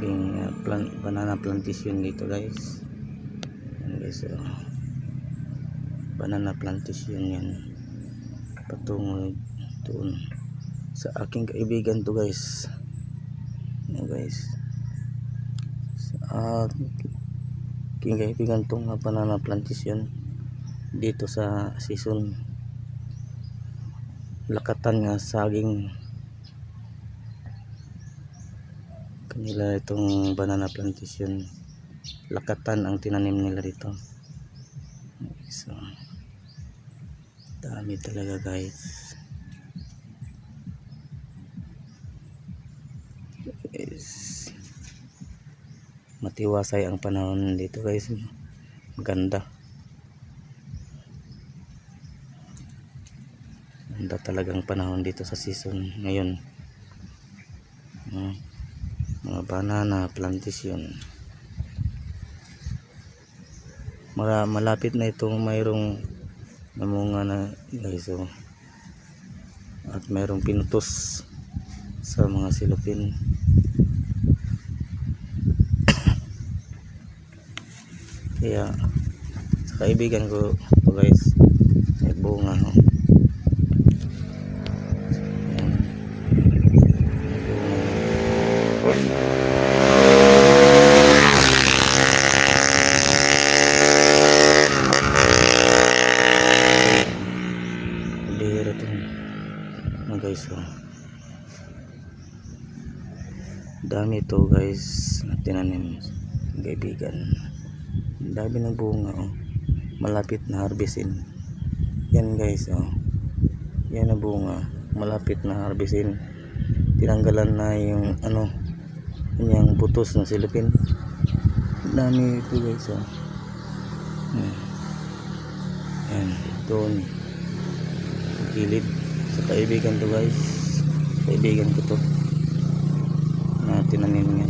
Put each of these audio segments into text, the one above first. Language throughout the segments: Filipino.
daming uh, plant, banana plantation dito guys. Yan guys oh. banana plantation yan. Patungo doon sa aking kaibigan to guys. Yan guys. Sa aking kaibigan tong uh, banana plantation dito sa season. Lakatan nga saging kanila itong banana plantation. Lakatan ang tinanim nila dito. So dami talaga guys. Guys matiwasay ang panahon dito guys. Maganda. Ganda talagang panahon dito sa season ngayon. Hmm. Banana plantation Mara, malapit na itong mayroong namunga na guys oh. at mayroong pinutos sa mga silupin kaya sa kaibigan ko guys may bunga oh. Ayan. May bunga. bihira to mga guys oh. Dami to guys na tinanim kaibigan. Dami ng bunga oh. malapit na harvestin. Yan guys oh. yan ang bunga. Malapit na harvestin. Tinanggalan na yung ano yung butos ng silipin dami ito guys oh. Hmm. yan doon. Gilid. Sa kaibigan to guys. Kaibigan ko to na tinanim niya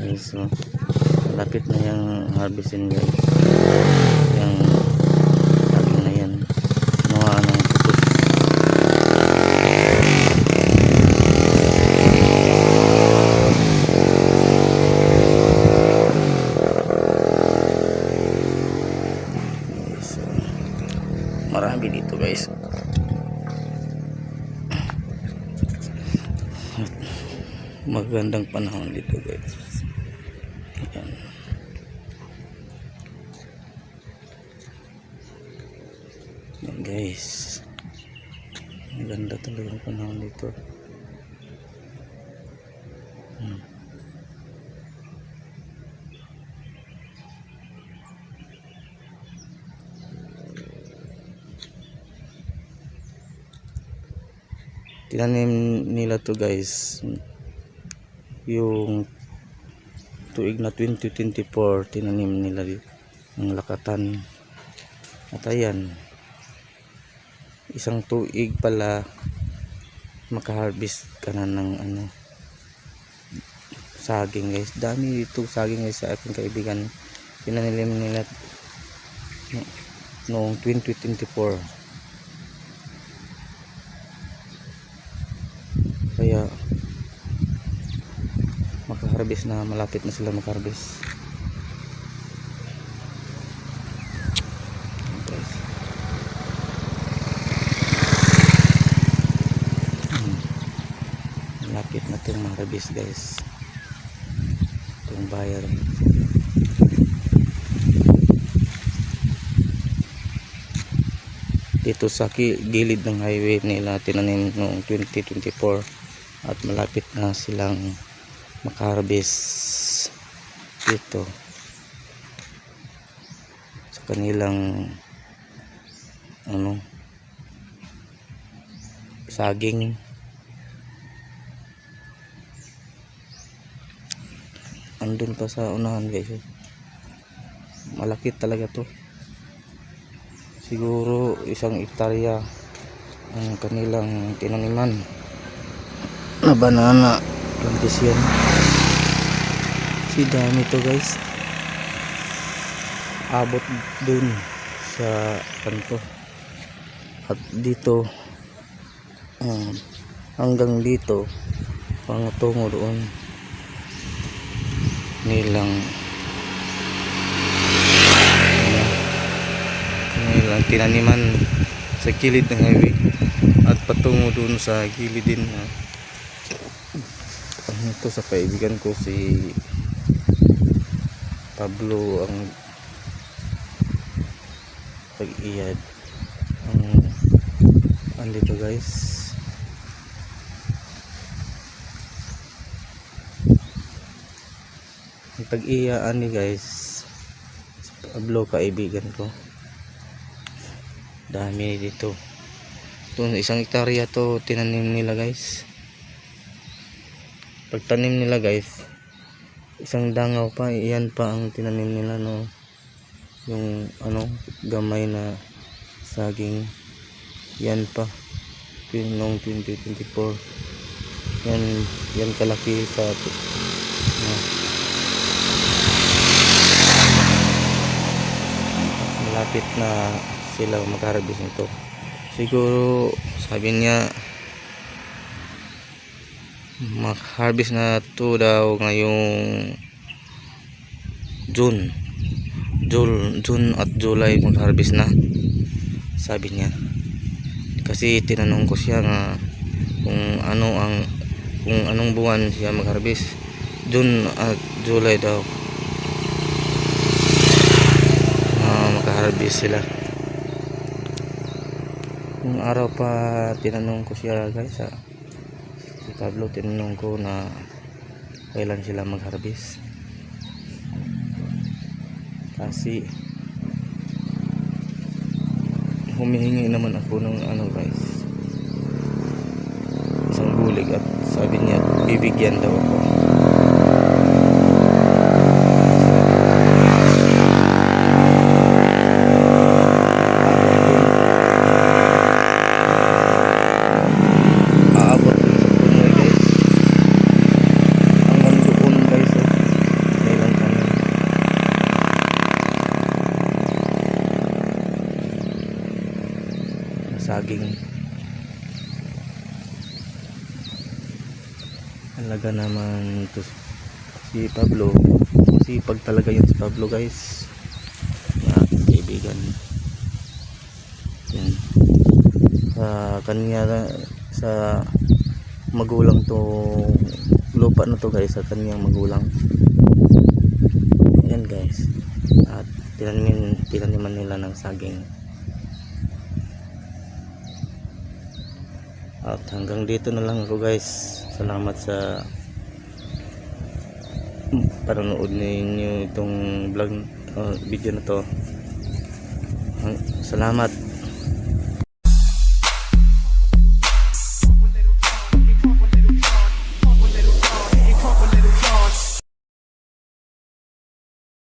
guys so lapit na yung harvestin guys. Yung saging na yan. Kinuha ng putos So, marami dito guys. Magandang panahon dito guys. Ayan. Guys maganda talaga ang panahon dito. Hmm. tinanim nila to guys. Yung tuig na 2024 tinanim nila di- ng lakatan. At ayan isang tuig pala makaharvest ka na ng ano saging guys. Dami dito saging guys sa aking kaibigan. Tinanim nila no- noong 2024 kaya makaharvest na malapit na sila makaharvest Ayan, guys. Hmm. Malapit na itong maharvest guys. Itong buyer. Dito sa gilid ng highway nila tinanim noong 2024 at malapit na silang makaharvest dito. Sa kanilang ano saging andun pa sa unahan guys oh. malaki talaga to. Siguro isang ektarya ang kanilang tinaniman. Na banana plantation si dami to guys. Abot dun sa kanto. At dito um, hanggang dito pangatungo doon nilang nilang tinaniman sa kilid ng highway at patungo doon sa gilid din na ano ito sa kaibigan ko si Pablo ang pag-iyad. Ang andito guys ang pag-iyaan ni guys. Pablo kaibigan ko. Dami dito. Ito isang hektarya to tinanim nila guys. Pagtanim nila guys isang dangaw pa iyan pa ang tinanim nila no? Yung ano gamay na saging. Yan pa. Noong 2024 yan yan kalaki sa no. Malapit na sila mag-harvest nito. Siguro sabi niya mag-harvest na to daw ngayong June. June, June at July mag-harvest na sabi niya. Kasi tinanong ko siya nga kung ano ang kung anong buwan siya mag-harvest. June at July daw mag-harvest sila. Kung araw pa tinanong ko siya guys ah, si Pablo tinanong ko na kailan sila mag-harvest. Kasi humihingi naman ako ng ano guys isang bulig at sabi niya bibigyan daw ako aabot din sa punoy guys hanggang doon guys oh. kailan kami saging talaga naman to si Pablo. Sipag talaga yun si Pablo guys. Na kaibigan. Yan. Sa kanya sa magulang to lupa na to guys sa kanyang magulang. Yan guys. At tinanim, tinaniman nila ng saging At hanggang dito na lang ako guys. Salamat sa panonood ninyo itong vlog uh, video na to. Salamat.